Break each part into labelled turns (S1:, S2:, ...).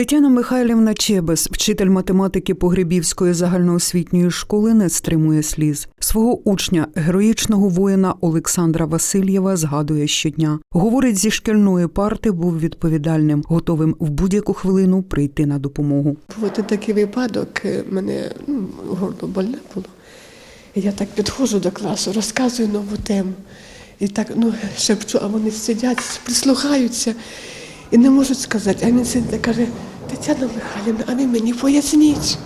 S1: Тетяна Михайлівна Чебес, вчитель математики Погребівської загальноосвітньої школи, не стримує сліз. Свого учня, героїчного воїна Олександра Васильєва, згадує щодня. Говорить, зі шкільної парти був відповідальним, готовим в будь-яку хвилину прийти на допомогу.
S2: Був такий випадок, е, мене ну, горло больне було. Я так підходжу до класу, розказую нову тему. І так ну, шепчу, а вони сидять, прислухаються і не можуть сказати. А він сидить каже, Тетяна Михайлівна, а ви мені поясніть.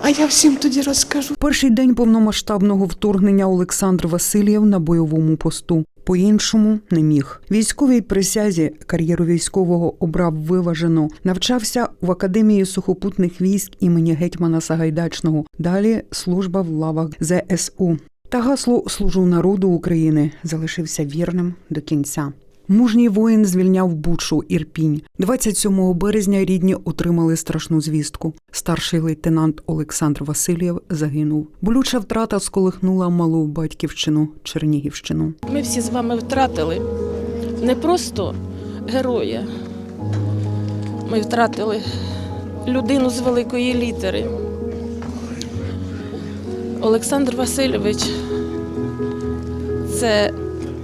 S2: А я всім тоді розкажу.
S1: Перший день повномасштабного вторгнення Олександр Васильєв на бойовому посту. По-іншому не міг. Військовій присязі кар'єру військового обрав виважено. Навчався в академії сухопутних військ імені гетьмана Сагайдачного. Далі служба в лавах ЗСУ. Та гасло служу народу України залишився вірним до кінця. Мужній воїн звільняв Бучу Ірпінь. 27 березня рідні отримали страшну звістку. Старший лейтенант Олександр Васильєв загинув. Болюча втрата сколихнула малу батьківщину Чернігівщину.
S3: Ми всі з вами втратили не просто героя. Ми втратили людину з великої літери. Олександр Васильович це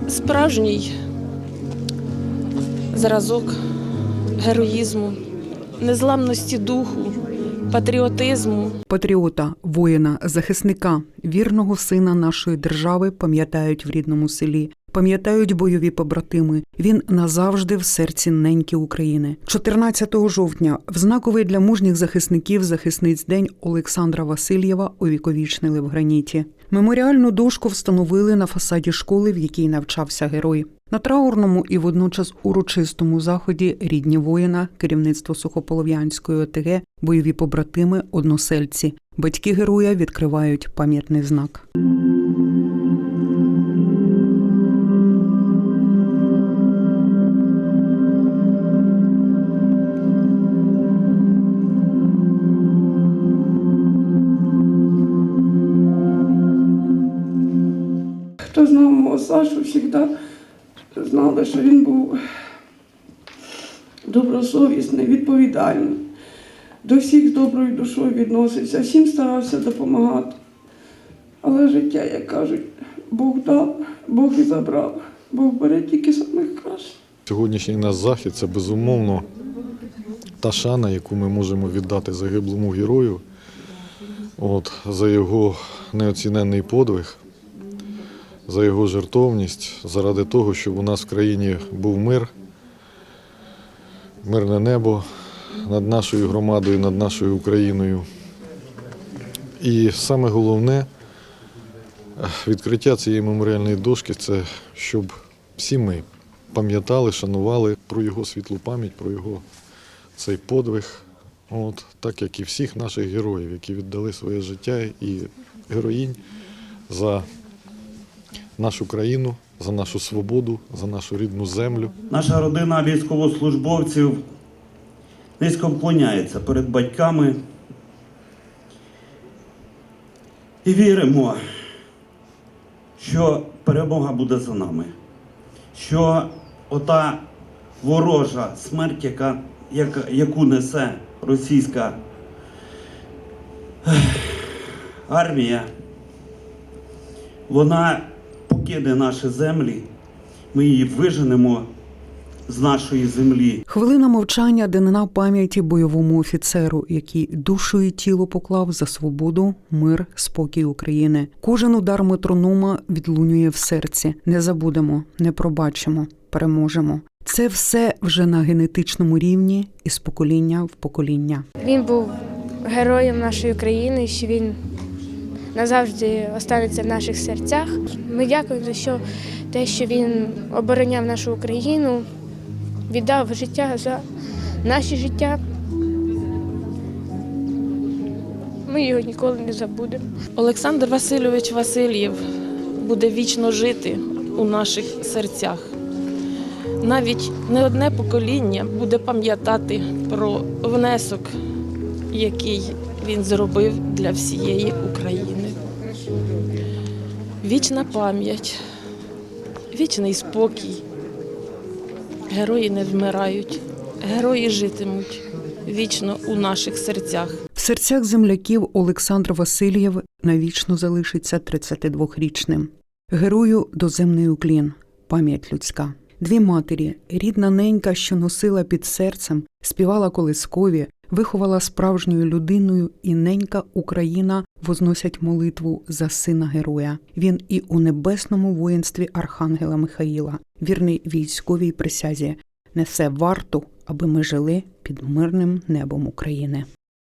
S3: справжній зразок героїзму, незламності духу, патріотизму.
S1: Патріота, воїна, захисника, вірного сина нашої держави пам'ятають в рідному селі. Пам'ятають бойові побратими. Він назавжди в серці неньки України. 14 жовтня в знаковий для мужніх захисників захисниць день Олександра Васильєва увіковічнили в граніті. Меморіальну дошку встановили на фасаді школи, в якій навчався герой. На траурному і водночас урочистому заході рідні воїна, керівництво Сухополов'янської ОТГ, бойові побратими, односельці. Батьки героя відкривають пам'ятний знак.
S4: Сашу, завжди знали, що він був добросовісний, відповідальний. До всіх доброю душою відносився, всім старався допомагати. Але життя, як кажуть, Бог дав, Бог і забрав. Бог бере тільки самих кращих.
S5: Сьогоднішній наш захід це безумовно та шана, яку ми можемо віддати загиблому герою от, за його неоціненний подвиг, за його жертовність, заради того, щоб у нас в країні був мир, мирне небо над нашою громадою, над нашою Україною. І саме головне відкриття цієї меморіальної дошки це щоб всі ми пам'ятали, шанували про його світлу пам'ять, про його цей подвиг, от, так як і всіх наших героїв, які віддали своє життя і героїнь за нашу країну, за нашу свободу, за нашу рідну землю.
S6: Наша родина військовослужбовців низько вклоняється перед батьками і віримо, що перемога буде за нами, що ота ворожа смерть, яка, яка, яку несе російська армія, вона покине наші землі, ми її виженемо з нашої землі.
S1: Хвилина мовчання данина пам'яті бойовому офіцеру, який душу і тіло поклав за свободу, мир, спокій України. Кожен удар метронома відлунює в серці. Не забудемо, не пробачимо, переможемо. Це все вже на генетичному рівні і з покоління в покоління.
S7: Він був героєм нашої країни, що він назавжди останеться в наших серцях. Ми дякуємо за що, те, що він обороняв нашу Україну, віддав життя за наші життя. Ми його ніколи не забудемо.
S3: Олександр Васильович Васильєв буде вічно жити у наших серцях. Навіть не одне покоління буде пам'ятати про внесок, який він зробив для всієї України. Вічна пам'ять, вічний спокій. Герої не вмирають, герої житимуть. вічно у наших серцях.
S1: В серцях земляків Олександр Васильєв навічно залишиться 32-річним. Герою доземний уклін, пам'ять людська. Дві матері, рідна ненька, що носила під серцем, співала колискові, виховала справжньою людиною, і ненька Україна возносять молитву за сина героя. Він і у небесному воїнстві Архангела Михаїла, вірний військовій присязі, несе варту, аби ми жили під мирним небом України.